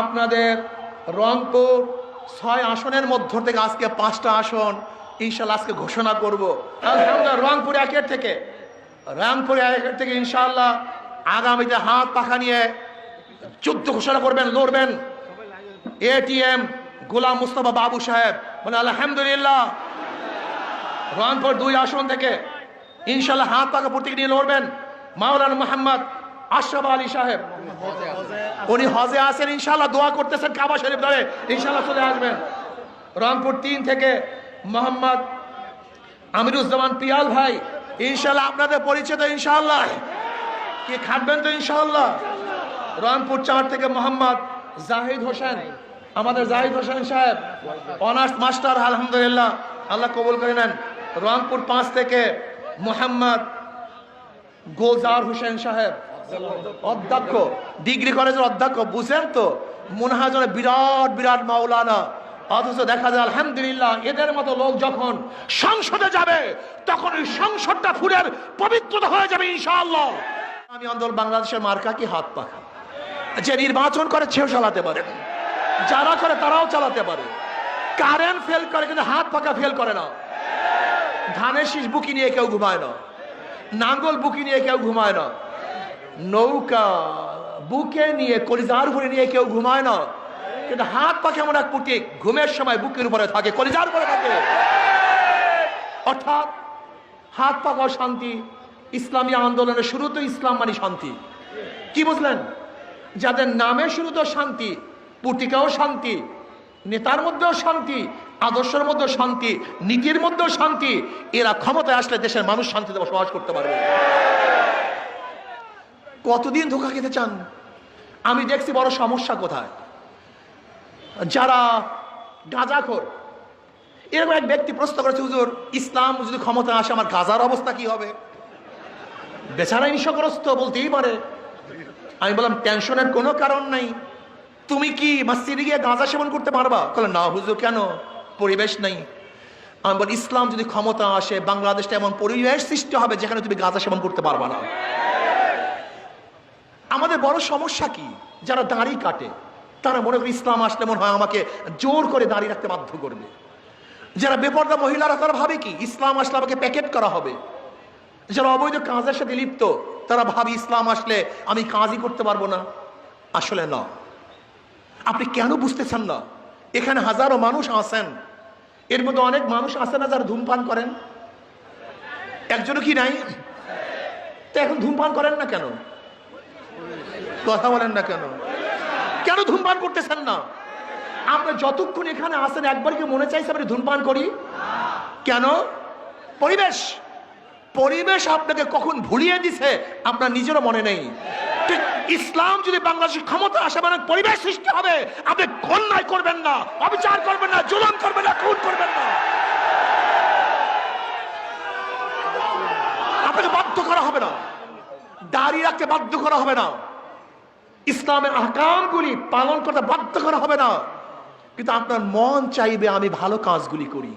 আপনাদের রংপুর ছয় আসনের মধ্য থেকে আজকে পাঁচটা আসন ইনশাল্লাহ আজকে ঘোষণা করব। আলহামদুলিল্লাহ, রংপুর একের থেকে রংপুর একের থেকে ইনশাল্লাহ আগামীতে হাত পাখা নিয়ে যুদ্ধ ঘোষণা করবেন, লড়বেন। এটিএম গোলাম মুস্তফা বাবু সাহেব মানে আলহামদুলিল্লাহ, রংপুর দুই আসন থেকে ইনশাল্লাহ হাত পাকা প্রতীক নিয়ে লড়বেন। মাওলানা মোহাম্মদ আশরাফ আলী সাহেব। উনি হজে আছেন ইনশাল্লাহ দোয়া করতেছেন কাবা শরীফ ধরে। ইনশাল্লাহ চলে আসবেন। রংপুর তিন থেকে মোহাম্মদ আমিরুজ্জামান পিয়াল ভাই ইনশাল্লাহ আপনাদের পরিচিত ইনশাল্লাহ কি খাটবেন তো ইনশাল্লাহ রংপুর চার থেকে মোহাম্মদ জাহিদ হোসেন, আমাদের জাহিদ হোসেন সাহেব, অনার্স, মাস্টার, আলহামদুলিল্লাহ। আল্লাহ কবুল করে নেন। রংপুর পাঁচ থেকে মোহাম্মদ গোলজার হোসেন সাহেব অধ্যক্ষ, ডিগ্রি কলেজের অধ্যক্ষ বুঝেন তো? মনে হয় বিরাট বিরাট মাওলানা। অথচ দেখা যায়, আলহামদুলিল্লাহ, এদের মতো লোক যখন সংসদে যাবে, তখন ওই সংসদটা ফুলের পবিত্রতা হয়ে যাবে, ইনশাআল্লাহ। আমি আন্দোলন বাংলাদেশের মার্কা কি হাত পাখা? যে নির্বাচন করে সেও চালাতে পারে। যারা করে তারাও চালাতে পারে। কারেন্ট ফেল করে, কিন্তু হাত পাকা ফেল করে না। ধানের শীষ বুকি নিয়ে কেউ ঘুমায় না। নাঙ্গল বুকি নিয়ে কেউ ঘুমায় না। নৌকা, বুকে নিয়ে, কলিজার উপরে নিয়ে কেউ ঘুমায় না। কিন্তু হাত পা কেমন এক পুটিক, ঘুমের সময় বুকের উপরে থাকে, কলিজার উপরে থাকে। অর্থাৎ হাত পাকাও শান্তি, ইসলামী আন্দোলনের শুরু তো ইসলাম মানে শান্তি। কি বুঝলেন? যাদের নামে শুরু তো শান্তি, পুটিকাও শান্তি, নেতার মধ্যেও শান্তি, আদর্শের মধ্যেও শান্তি, নীতির মধ্যেও শান্তি, এরা ক্ষমতায় আসলে দেশের মানুষ শান্তিতে বসবাস করতে পারবে। কতদিন ধোকা খেতে চান? আমি দেখছি বড় সমস্যা কোথায়। যারা গাঁজাখোর, এরকম এক ব্যক্তি প্রশ্ন করেছে, হুজুর, ইসলাম যদি ক্ষমতা আসে, আমার গাজার অবস্থা কি হবে? বেচারা নিশগ্রস্ত বলতেই পারে। আমি বললাম, টেনশনের কোনো কারণ নাই। তুমি কি মসজিদে গিয়ে গাঁজা সেবন করতে পারবা? বলে না হুজুর, কেন? পরিবেশ নেই। আমি বলি, ইসলাম যদি ক্ষমতা আসে, বাংলাদেশটা এমন পরিবেশ সৃষ্টি হবে যেখানে তুমি গাঁজা সেবন করতে পারবা না। আমাদের বড় সমস্যা কি? যারা দাড়ি কাটে, তারা মনে করে ইসলাম আসলে মনে হয় আমাকে জোর করে দাঁড়িয়ে রাখতে বাধ্য করবে। যারা বেপর্দা মহিলারা, তারা ভাবে কি? ইসলাম আসলে আমাকে প্যাকেট করা হবে। যারা অবৈধ কাজের সাথে লিপ্ত, তারা ভাবি ইসলাম আসলে আমি কাজই করতে পারব না। আসলে না। আপনি কেন বুঝতেছেন না? এখানে হাজারো মানুষ আসেন এর মধ্যে অনেক মানুষ আছেন না যারা ধূমপান করেন? একজনও কি নাই? তো এখন ধূমপান করেন না কেন? কথা বলেন না কেন? কেন ধূমপান করতেছেন না? আপনি যতক্ষণ এখানে আসেন একবার কি মনে চাইছে আপনি ধূমপান করি? কেন? পরিবেশ। পরিবেশ আপনাকে কখন ভুলিয়ে দিছে, আপনার নিজেরও মনে নেই। ঠিক ইসলাম যদি বাংলাদেশের ক্ষমতা আসে মানে পরিবেশ সৃষ্টি হবে, আপনি অন্যায় করবেন না, অবিচার করবেন না, জুলুম করবেন না, খুন করবেন না। আপনাকে বাধ্য করা হবে না। দাঁড়িয়ে রাখতে বাধ্য করা হবে না। ইসলামের আহকামগুলি পালন করতে বাধ্য করা হবে না। কিন্তু আপনার মন চাইবে আমি ভালো কাজগুলি করি।